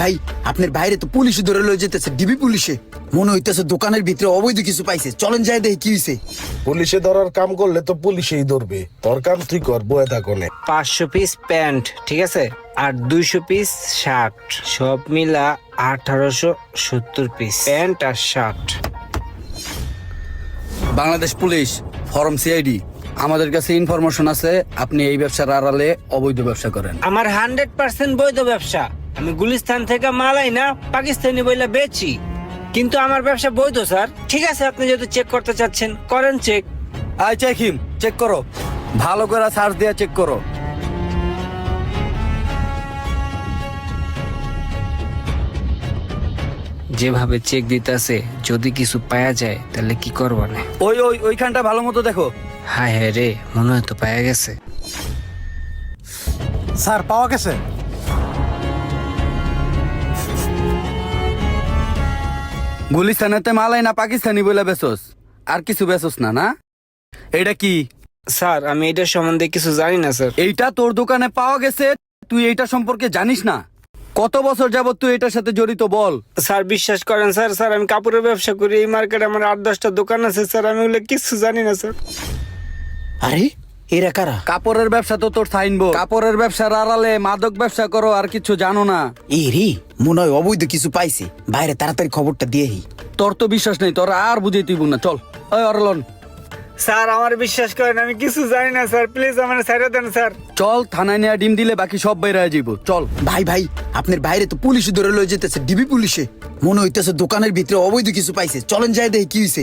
ভাই আপনার বাইরে তো পুলিশে ধরে লয়ে যেতেছে ডিবি পুলিশে। মনে হইতেছে দোকানের ভিতরে অবৈধ কিছু পাইছে। চলেন যাই দেখি কি হইছে। পুলিশে ধরার কাম করলে তো পুলিশেই ধরবে। তোর কাম তুই কর বয়ে থাকনে পাঁচশো পিস প্যান্ট ঠিক আছে? আর দুইশো পিস শার্ট সব মিলা আঠারোশো সত্তর পিস প্যান্ট আর shirt Bangladesh police form CID. আমাদের কাছে ইনফরমেশন আছে আপনি এই ব্যবসার আড়ালে অবৈধ ব্যবসা করেন। আমার হান্ড্রেড পার্সেন্ট বৈধ ব্যবসা। আমি গুলিস্তান থেকে মালাই না পাকিস্তানি বইলা বেচি। কিন্তু আমার ব্যবসা বৈধ স্যার। ঠিক আছে আপনি যেহেতু চেক করতে চাচ্ছেন করেন check I check him check করো। ভালো করে সার্চ দিয়ে চেক করো। যেভাবে চেক দিতেছে যদি কিছু পাওয়া যায় তাহলে কি করব না ওই ওই ওইখানটা ভালো মতো দেখো। হায় হায় রে মনে হয় তো পাওয়া গেছে। স্যার পাওয়া গেছে? গুলিস্তানেতে মালাই না পাকিস্তানি বলে বেসোস আর কিছু বেসোস না না? এটা কি? স্যার আমি এটার সম্বন্ধে কিছু জানি না স্যার। এইটা তোর দোকানে পাওয়া গেছে তুই এইটা সম্পর্কে জানিস না? কত বছর যাবত তুই এটার সাথে জড়িত বল। স্যার বিশ্বাস করেন স্যার স্যার আমি কাপড়ের ব্যবসা করি এই মার্কেটে আমার আট দশটা দোকান আছে স্যার আমি ওগুলো কিছু জানি না স্যার। আরে এরা কারা? কাপড়ের ব্যবসা তো তোর সাইনবো কাপড়ের ব্যবসার আড়ালে মাদক ব্যবসা করো আর কিছু জানো না। এ রে মনে হয় অবৈধ কিছু পাইছে। বাইরে তাড়াতাড়ি খবরটা দিয়েহি তোর তো বিশ্বাস নেই তোর আর বুঝে তুই না চল। ওই অরলন। স্যার আমার বিশ্বাস করেন আমি কিছু জানি না স্যার। প্লিজ আমার ছেড়ে দেন স্যার। চল থানায় নেওয়া ডিম দিলে বাকি সব বাইরে যাইব। চল। ভাই ভাই আপনার বাইরে তো পুলিশে ধরে লয়ে যেতেছে ডিবি পুলিশে। মনে হইতেছে দোকানের ভিতরে অবৈধ কিছু পাইছে। চলেন যাই দেখি কি হইছে।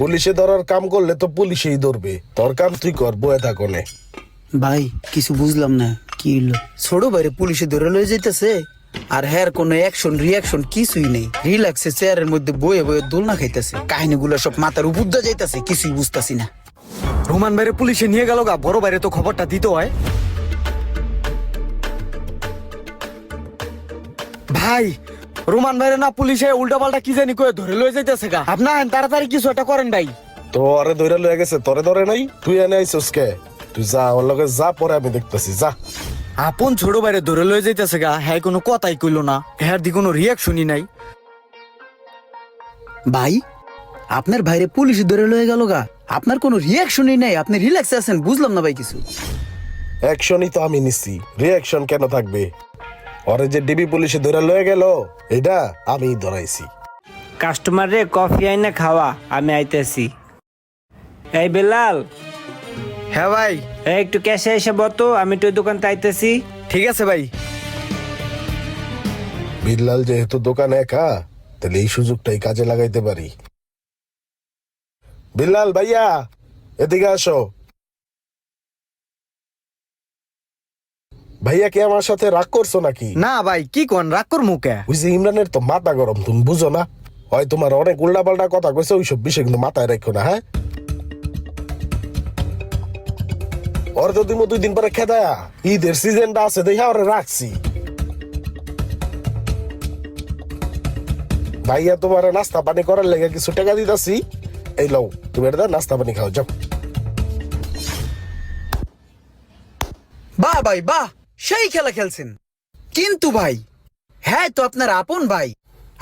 পুলিশে ধরার কাম করলে তো পুলিশেই ধরবে। তোর কাম তুই কর বয়ে থাকনে ভাই কিছু বুঝলাম না কি হলো ছোট বাইরে পুলিশে ধরে লয়ে যেতেছে আর হ্যার কোনো অ্যাকশন রিয়াকশন কিছুই নেই। রিল্যাক্সে চেয়ারের মধ্যে বয়ে বয়ে দোলনা খাইতেছে। কাহিনীগুলো সব মাথার উপর যাইতেছে কিছুই বুঝতাছি না। রোমান বাইরে পুলিশে নিয়ে গেল গা বড় বাইরে তো খবরটা দিতে হয়। ভাই রোমান বাইরে না পুলিশে উল্টা পাল্টা কি জানি কয়ে ধরে লয়ে যাইতেছে গা। আপনার তাড়াতাড়ি কিছু একটা করেন ভাই। তো আরে ধরে লয়ে গেছে তোরে ধরে নাই তুই এনে আইসস কে? তুই যা ওর লগে যা পরে আমি দেখতেছি যা। আপন ছোট বাইরে ধরে লয়ে যাইতেছে গা হ্যাঁ কোনো কথাই কইলো না। হ্যাঁ দি কোনো রিয়াকশনই নাই। ভাই আপনার ভাইরে পুলিশে ধরে লয়ে গেল গা। আপনার কোনো রিয়াকশনই নাই আপনি রিল্যাক্সে আছেন বুঝলাম না ভাই কিছু। অ্যাকশনই তো আমি নিচ্ছি রিয়াকশন কেন থাকবে? ওরে যে ডিবি পুলিশে ধরে লয়ে গেল এটা আমি ধরাইছি। কাস্টমার রে কফি আইনা খাওয়া আমি আইতেছি। এই বেলাল। হ্যাঁ ভাই। এই একটু ক্যাশে এসে বতো আমি তো দোকান আইতেছি। ঠিক আছে ভাই। বিল্লাল যেহেতু দোকান একা তাহলে এই সুযোগটাই কাজে লাগাইতে পারি। বিল্লাল ভাইয়া এদিকে আসো। ভাইয়া কি আমার সাথে রাগ করছ নাকি? না ভাই কি কোন রাগ কর মুখে ওই যে ইমরানের তো মাথা গরম তুমি বুঝো না। হয় তোমার অনেক উল্টা পাল্টা কথা কইছে ওইসব বিষয় কিন্তু মাথায় রাখো না হ্যাঁ? ওর তো তুমি দুই দিন পরে খেদায়া। ঈদের সিজনটা আছে দেখা ওরে রাখছি। ভাইয়া তোমার নাস্তা পানি করার লেগে কিছু টাকা দিতাছি। এই লও তুমি এটা নাস্তা পানি খাও যাও। বাহ ভাই বাহ। সেই খেলা খেলছেন। কিন্তু ভাই হ্যাঁ তো আপনার আপন ভাই,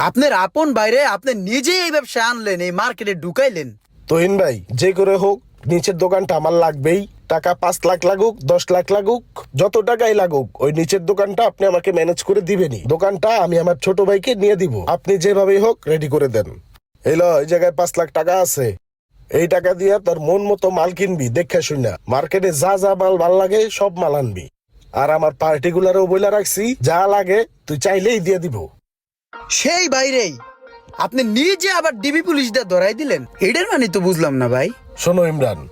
আপনার আপন বাইরে আপনি নিজেই এই ব্যবসা আনলেন, এই মার্কেটে ঢুকাইলেন। তোহিন ভাই, যে করে হোক, নিচের দোকানটা আমার লাগবেই। টাকা পাঁচ লাখ লাগুক, দশ লাখ লাগুক, যত টাকাই লাগুক, ওই নিচের দোকানটা আপনি আমাকে ম্যানেজ করে দিবেনই। দোকানটা আমি আমার ছোট ভাইকে নিয়ে দিব। আপনি যেভাবেই হোক রেডি করে দেন। এই লো এই জায়গায় পাঁচ লাখ টাকা আছে। এই টাকা দিয়ে তোর মন মতো মাল কিনবি, দেখে শুনে। মার্কেটে যা যা মাল ভালো লাগে, সব মাল আনবি। আর আমার পার্টিকুলারও বইলা রাখছি যা লাগে তুই চাইলেই দিয়ে দিব। সেই বাইরেই আপনি নিজে আবার ডিবি পুলিশদের ধরাই দিলেন এটার মানে তো বুঝলাম না ভাই। শোনো ইমরান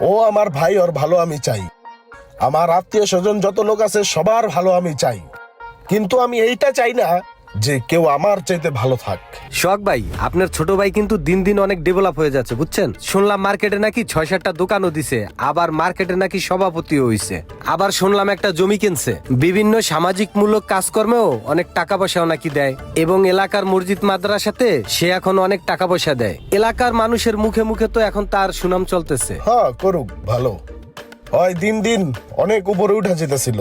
ও আমার ভাই ওর ভালো আমি চাই। আমার আত্মীয় স্বজন যত লোক আছে সবার ভালো আমি চাই। কিন্তু আমি এইটা চাই না যে কেউ আমার চাইতে ভালো থাক। শখ ভাই আপনার ছোট ভাই কিন্তু দিন দিন অনেক ডেভেলপ হয়ে যাচ্ছে বুঝছেন? শুনলাম মার্কেটে নাকি ছয় সাতটা দোকানও দিছে আবার মার্কেটে নাকি সভাপতিও হইছে। আবার শুনলাম একটা জমি কিনছে। বিভিন্ন সামাজিক মূলক কাজকর্মেও অনেক টাকা পয়সাও নাকি দেয়। এবং এলাকার মসজিদ মাদ্রাসাতে সে এখন অনেক টাকা পয়সা দেয়। এলাকার মানুষের মুখে মুখে তো এখন তার সুনাম চলতেছে। হ্যাঁ করুক ভালো। হয় দিন দিন অনেক উপরে উঠা যেতেছিল।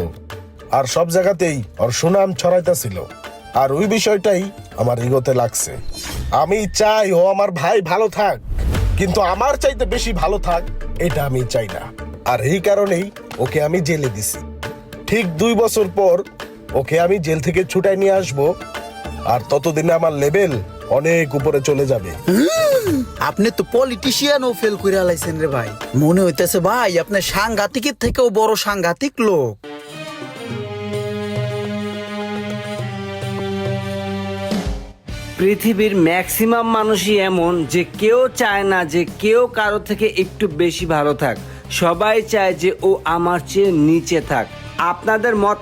আর সব জায়গাতেই ওর সুনাম ছড়াইতেছিল। আর ওই বিষয়টাই আমার ইগোতে লাগছে। আমি চাই ও আমার ভাই ভালো থাক, কিন্তু আমার চাইতে বেশি ভালো থাক, এটা আমি চাই না। আর এই কারণেই ওকে আমি জেলে দিছি। ঠিক দুই বছর পর ওকে আমি জেল থেকে ছুটাই নিয়ে আসব, আর ততদিনে আমার লেভেল অনেক উপরে চলে যাবে। আপনি তো পলিটিশিয়ানও ফেল করে আলাইছেন রে ভাই। মনে হইতেছে ভাই আপনি সাংঘাতিকের থেকেও বড় সাংঘাতিক লোক। পৃথিবীর ম্যাক্সিমাম মানুষই এমন যে কেউ চায় না যে কেউ কারও থেকে একটু বেশি ভালো থাক। সবাই চায় যে ও আমার চেয়ে নিচে থাক। আপনাদের মত